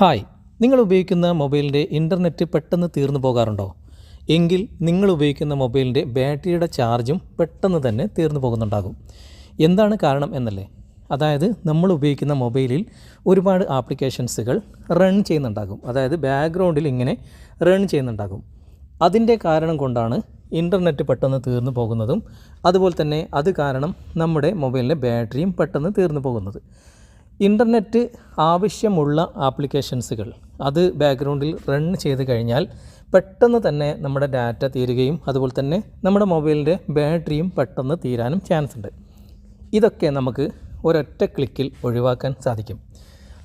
Hi നിങ്ങൾ ഉപയോഗിക്കുന്ന മൊബൈലിന്റെ ഇന്റർനെറ്റ് പെട്ടെന്ന് തീർന്നു പോകാറുണ്ടോ? എങ്കിൽ നിങ്ങൾ ഉപയോഗിക്കുന്ന മൊബൈലിന്റെ ബാറ്ററിയുടെ ചാർജും പെട്ടെന്ന് തന്നെ തീർന്നു പോകുന്നുണ്ടാകും. എന്താണ് കാരണം എന്നല്ലേ? അതായത് നമ്മൾ ഉപയോഗിക്കുന്ന മൊബൈലിൽ ഒരുപാട് ആപ്ലിക്കേഷൻസുകൾ റൺ ചെയ്യുന്നുണ്ടാകും. അതായത് ബാക്ക്ഗ്രൗണ്ടിൽ ഇങ്ങനെ റൺ ചെയ്യുന്നുണ്ടാകും. അതിന്റെ കാരണം കൊണ്ടാണ് ഇന്റർനെറ്റ് പെട്ടെന്ന് തീർന്നു പോകുന്നതും അതുപോലെ തന്നെ അത് കാരണം നമ്മുടെ മൊബൈലിന്റെ ബാറ്ററിയും പെട്ടെന്ന് തീർന്നു പോകുന്നത്. ഇന്റർനെറ്റ് ആവശ്യമുള്ള ആപ്ലിക്കേഷൻസുകൾ അത് ബാക്ക്ഗ്രൗണ്ടിൽ റൺ ചെയ്ത് കഴിഞ്ഞാൽ പെട്ടെന്ന് തന്നെ നമ്മുടെ ഡാറ്റ തീരുകയും അതുപോലെ തന്നെ നമ്മുടെ മൊബൈലിന്റെ ബാറ്ററിയും പെട്ടെന്ന് തീരാനും ചാൻസ് ഉണ്ട്. ഇതൊക്കെ നമുക്ക് ഒരൊറ്റ ക്ലിക്കിൽ ഒഴിവാക്കാൻ സാധിക്കും.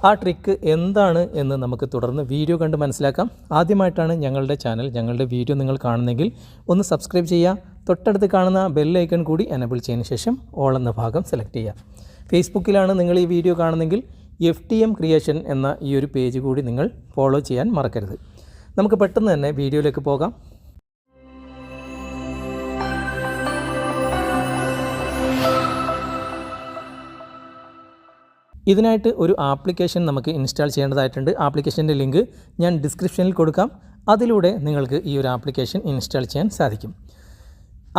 ആ ട്രിക്ക് എന്താണ് എന്ന് നമുക്ക് തുടർന്ന് വീഡിയോ കണ്ട് മനസ്സിലാക്കാം. ആദ്യമായിട്ടാണ് ഞങ്ങളുടെ ചാനൽ ഞങ്ങളുടെ വീഡിയോ നിങ്ങൾ കാണുന്നെങ്കിൽ ഒന്ന് സബ്സ്ക്രൈബ് ചെയ്യുക. തൊട്ടടുത്ത് കാണുന്ന ബെല്ലൈക്കൺ കൂടി എനബിൾ ചെയ്തതിന് ശേഷം ഓൾ എന്ന ഭാഗം സെലക്ട് ചെയ്യുക. ഫേസ്ബുക്കിലാണ് നിങ്ങൾ ഈ വീഡിയോ കാണുന്നെങ്കിൽ എഫ് ടി എം ക്രിയേഷൻ എന്ന ഈ ഒരു പേജ് കൂടി നിങ്ങൾ ഫോളോ ചെയ്യാൻ മറക്കരുത്. നമുക്ക് പെട്ടെന്ന് തന്നെ വീഡിയോയിലേക്ക് പോകാം. ഇതിനായിട്ട് ഒരു ആപ്ലിക്കേഷൻ നമുക്ക് ഇൻസ്റ്റാൾ ചെയ്യേണ്ടതായിട്ടുണ്ട്. ആപ്ലിക്കേഷന്റെ ലിങ്ക് ഞാൻ ഡിസ്ക്രിപ്ഷനിൽ കൊടുക്കാം. അതിലൂടെ നിങ്ങൾക്ക് ഈ ഒരു ആപ്ലിക്കേഷൻ ഇൻസ്റ്റാൾ ചെയ്യാൻ സാധിക്കും.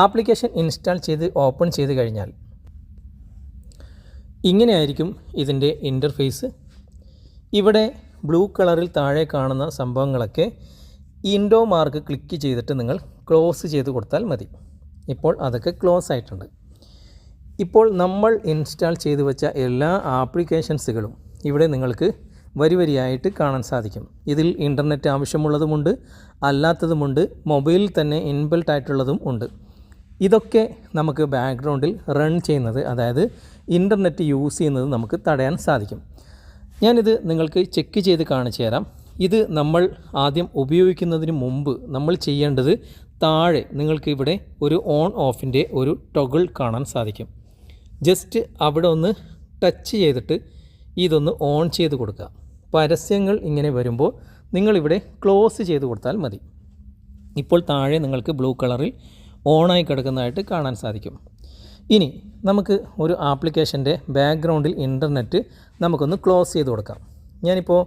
ആപ്ലിക്കേഷൻ ഇൻസ്റ്റാൾ ചെയ്ത് ഓപ്പൺ ചെയ്ത് കഴിഞ്ഞാൽ ഇങ്ങനെയായിരിക്കും ഇതിന്റെ ഇന്റർഫേസ് ഇവിടെ ബ്ലൂ കളറിൽ താഴെ കാണുന്ന സംഭവങ്ങളൊക്കെ ഇൻഡോ മാർക്ക് ക്ലിക്ക് ചെയ്തിട്ട് നിങ്ങൾ ക്ലോസ് ചെയ്ത് കൊടുത്താൽ മതി. ഇപ്പോൾ അതൊക്കെ ക്ലോസ് ആയിട്ടുണ്ട്. ഇപ്പോൾ നമ്മൾ ഇൻസ്റ്റാൾ ചെയ്തു വെച്ച എല്ലാ ആപ്ലിക്കേഷൻസുകളും ഇവിടെ നിങ്ങൾക്ക് വരി വരിയായിട്ട് കാണാൻ സാധിക്കും. ഇതിൽ ഇന്റർനെറ്റ് ആവശ്യമുള്ളതുമുണ്ട് അല്ലാത്തതുമുണ്ട് മൊബൈലിൽ തന്നെ ഇൻബിൽട്ട് ആയിട്ടുള്ളതും ഉണ്ട്. ഇതൊക്കെ നമുക്ക് ബാക്ക്ഗ്രൗണ്ടിൽ റൺ ചെയ്യുന്നത് അതായത് ഇന്റർനെറ്റ് യൂസ് ചെയ്യുന്നത് നമുക്ക് തടയാൻ സാധിക്കും. ഞാനിത് നിങ്ങൾക്ക് ചെക്ക് ചെയ്ത് കാണിച്ചു തരാം. ഇത് നമ്മൾ ആദ്യം ഉപയോഗിക്കുന്നതിന് മുമ്പ് നമ്മൾ ചെയ്യേണ്ടത് താഴെ നിങ്ങൾക്ക് ഇവിടെ ഒരു ഓൺ ഓഫിന്റെ ഒരു ടൊഗിൾ കാണാൻ സാധിക്കും. ജസ്റ്റ് അവിടെ ഒന്ന് ടച്ച് ചെയ്തിട്ട് ഇതൊന്ന് ഓൺ ചെയ്ത് കൊടുക്കുക. പരസ്യങ്ങൾ ഇങ്ങനെ വരുമ്പോൾ നിങ്ങളിവിടെ ക്ലോസ് ചെയ്ത് കൊടുത്താൽ മതി. ഇപ്പോൾ താഴെ നിങ്ങൾക്ക് ബ്ലൂ കളറിൽ ഓണായി കിടക്കുന്നതായിട്ട് കാണാൻ സാധിക്കും. ഇനി നമുക്ക് ഒരു ആപ്ലിക്കേഷന്റെ ബാക്ക്ഗ്രൗണ്ടിൽ ഇന്റർനെറ്റ് നമുക്കൊന്ന് ക്ലോസ് ചെയ്ത് കൊടുക്കാം. ഞാനിപ്പോൾ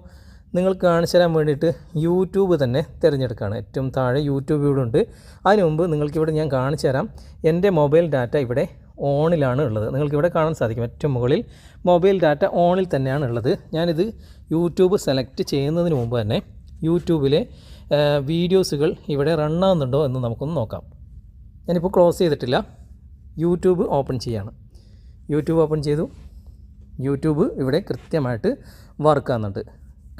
നിങ്ങൾക്ക് കാണിച്ചു തരാൻ വേണ്ടിയിട്ട് യൂട്യൂബ് തന്നെ തിരഞ്ഞെടുക്കുകയാണ്. ഏറ്റവും താഴെ യൂട്യൂബ് ഇവിടെ ഉണ്ട്. അതിന് മുമ്പ് നിങ്ങൾക്കിവിടെ ഞാൻ കാണിച്ചു തരാം. എന്റെ മൊബൈൽ ഡാറ്റ ഇവിടെ ഓണിലാണ് ഉള്ളത്. നിങ്ങൾക്കിവിടെ കാണാൻ സാധിക്കും. ഏറ്റവും മുകളിൽ മൊബൈൽ ഡാറ്റ ഓണിൽ തന്നെയാണ് ഉള്ളത്. ഞാനിത് യൂട്യൂബ് സെലക്ട് ചെയ്യുന്നതിന് മുമ്പ് തന്നെ യൂട്യൂബിലെ വീഡിയോസുകൾ ഇവിടെ റണ്ണാകുന്നുണ്ടോ എന്ന് നമുക്കൊന്ന് നോക്കാം. ഞാനിപ്പോൾ ക്ലോസ് ചെയ്തിട്ടില്ല. യൂട്യൂബ് ഓപ്പൺ ചെയ്യാണ്. യൂട്യൂബ് ഓപ്പൺ ചെയ്തു. യൂട്യൂബ് ഇവിടെ കൃത്യമായിട്ട് വർക്ക് ആകുന്നുണ്ട്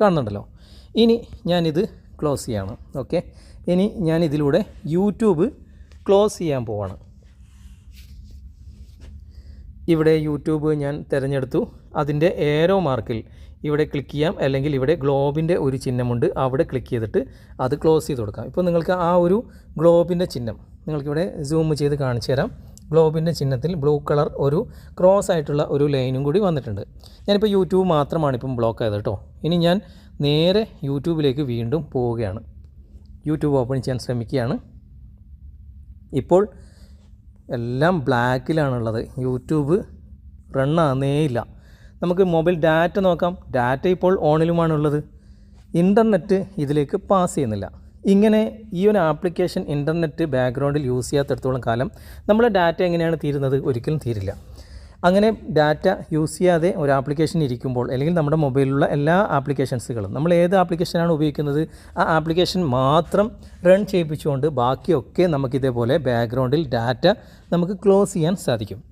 കാണുന്നുണ്ടല്ലോ. ഇനി ഞാനിത് ക്ലോസ് ചെയ്യാണ്. ഓക്കെ? ഇനി ഞാൻ ഇതിലൂടെ യൂട്യൂബ് ക്ലോസ് ചെയ്യാൻ പോവാണ്. ഇവിടെ യൂട്യൂബ് ഞാൻ തിരഞ്ഞെടുത്തു. അതിന്റെ ഏരോ മാർക്കിൽ ഇവിടെ ക്ലിക്ക് ചെയ്യാം. അല്ലെങ്കിൽ ഇവിടെ ഗ്ലോബിന്റെ ഒരു ചിഹ്നമുണ്ട്. അവിടെ ക്ലിക്ക് ചെയ്തിട്ട് അത് ക്ലോസ് ചെയ്ത് കൊടുക്കാം. ഇപ്പോൾ നിങ്ങൾക്ക് ആ ഒരു ഗ്ലോബിന്റെ ചിഹ്നം നിങ്ങൾക്കിവിടെ സൂം ചെയ്ത് കാണിച്ചു തരാം. ഗ്ലോബിന്റെ ചിഹ്നത്തിൽ ബ്ലൂ കളർ ഒരു ക്രോസ് ആയിട്ടുള്ള ഒരു ലൈനും കൂടി വന്നിട്ടുണ്ട്. ഞാനിപ്പോൾ യൂട്യൂബ് മാത്രമാണ് ഇപ്പം ബ്ലോക്ക് ആയത് കേട്ടോ ഇനി ഞാൻ നേരെ യൂട്യൂബിലേക്ക് വീണ്ടും പോവുകയാണ്. യൂട്യൂബ് ഓപ്പൺ ചെയ്യാൻ ശ്രമിക്കുകയാണ്. ഇപ്പോൾ എല്ലാം ബ്ലാക്കിലാണുള്ളത് യൂട്യൂബ് റണ്ണാകുന്നേ ഇല്ല. നമുക്ക് മൊബൈൽ ഡാറ്റ നോക്കാം. ഡാറ്റ ഇപ്പോൾ ഓണിലുമാണുള്ളത് ഇന്റർനെറ്റ് ഇതിലേക്ക് പാസ് ചെയ്യുന്നില്ല. ഇങ്ങനെ ഈ ഒരു ആപ്ലിക്കേഷൻ ഇന്റർനെറ്റ് ബാക്ക്ഗ്രൗണ്ടിൽ യൂസ് ചെയ്യാത്തടത്തോളം കാലം നമ്മൾ ഡാറ്റ എങ്ങനെയാണ് തീരുന്നത്? ഒരിക്കലും തീരില്ല. അങ്ങനെ ഡാറ്റ യൂസ് ചെയ്യാതെ ഒരു ആപ്ലിക്കേഷൻ ഇരിക്കുമ്പോൾ അല്ലെങ്കിൽ നമ്മുടെ മൊബൈലിലുള്ള എല്ലാ ആപ്ലിക്കേഷൻസുകളും നമ്മൾ ഏത് ആപ്ലിക്കേഷനാണ് ഉപയോഗിക്കുന്നത്? ആ ആപ്ലിക്കേഷൻ മാത്രം റൺ ചെയ്യിപ്പിച്ചുകൊണ്ട് ബാക്കിയൊക്കെ നമുക്കിതേപോലെ ബാക്ക്ഗ്രൗണ്ടിൽ ഡാറ്റ നമുക്ക് ക്ലോസ് ചെയ്യാൻ സാധിക്കും.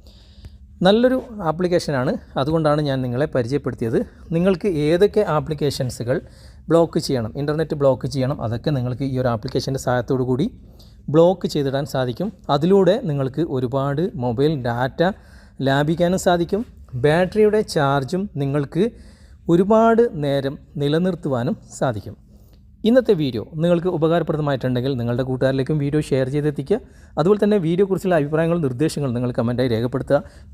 നല്ലൊരു ആപ്ലിക്കേഷനാണ് അതുകൊണ്ടാണ് ഞാൻ നിങ്ങളെ പരിചയപ്പെടുത്തിയത്. നിങ്ങൾക്ക് ഏതൊക്കെ ആപ്ലിക്കേഷൻസുകൾ ബ്ലോക്ക് ചെയ്യണം. ഇന്റർനെറ്റ് ബ്ലോക്ക് ചെയ്യണം. അതൊക്കെ നിങ്ങൾക്ക് ഈ ഒരു ആപ്ലിക്കേഷന്റെ സഹായത്തോടു കൂടി ബ്ലോക്ക് ചെയ്തിടാൻ സാധിക്കും. അതിലൂടെ നിങ്ങൾക്ക് ഒരുപാട് മൊബൈൽ ഡാറ്റ ലാഭിക്കാനും സാധിക്കും. ബാറ്ററിയുടെ ചാർജും നിങ്ങൾക്ക് ഒരുപാട് നേരം നിലനിർത്തുവാനും സാധിക്കും. ഇന്നത്തെ വീഡിയോ നിങ്ങൾക്ക് ഉപകാരപ്രദമായിട്ടുണ്ടെങ്കിൽ നിങ്ങളുടെ കൂട്ടുകാരിലേക്കും വീഡിയോ ഷെയർ ചെയ്തെത്തിക്കുക. അതുപോലെ തന്നെ വീഡിയോക്കുറിച്ചുള്ള അഭിപ്രായങ്ങളും നിർദ്ദേശങ്ങളും നിങ്ങൾ കമന്റായി രേഖപ്പെടുത്തുക.